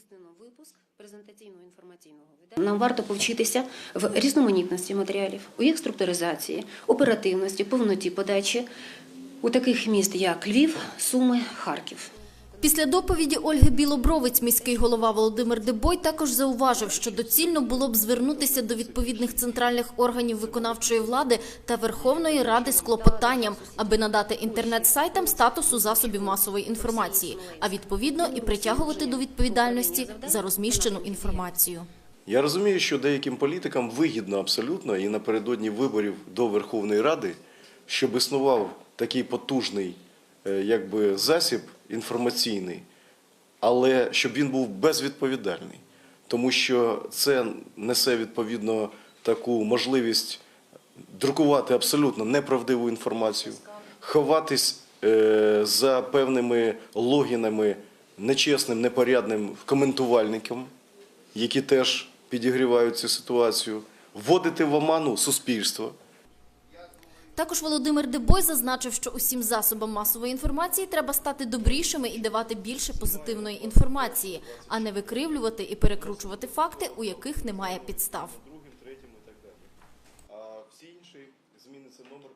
здійснено випуск презентаційного інформаційного відео Нам варто повчитися в різноманітності матеріалів, у їх структуризації, оперативності, повноті подачі у таких міст, як Львів, Суми, Харків. Після доповіді Ольги Білобровець міський голова Володимир Дебой також зауважив, що доцільно було б звернутися до відповідних центральних органів виконавчої влади та Верховної Ради з клопотанням, аби надати інтернет-сайтам статусу засобів масової інформації, а відповідно і притягувати до відповідальності за розміщену інформацію. Я розумію, що деяким політикам вигідно абсолютно і напередодні виборів до Верховної Ради, щоб існував такий потужний е, якби, засіб інформаційний, але щоб він був безвідповідальний, тому що це несе відповідно таку можливість друкувати абсолютно неправдиву інформацію, ховатись е, за певними логінами нечесним, непорядним коментувальникам, які теж підігрівають цю ситуацію, вводити в оману суспільство. Також Володимир Дебой зазначив, що усім засобам масової інформації треба стати добрішими і давати більше позитивної інформації, а не викривлювати і перекручувати факти, у яких немає підстав. Другим, третім так далі. А всі інші зміни це номер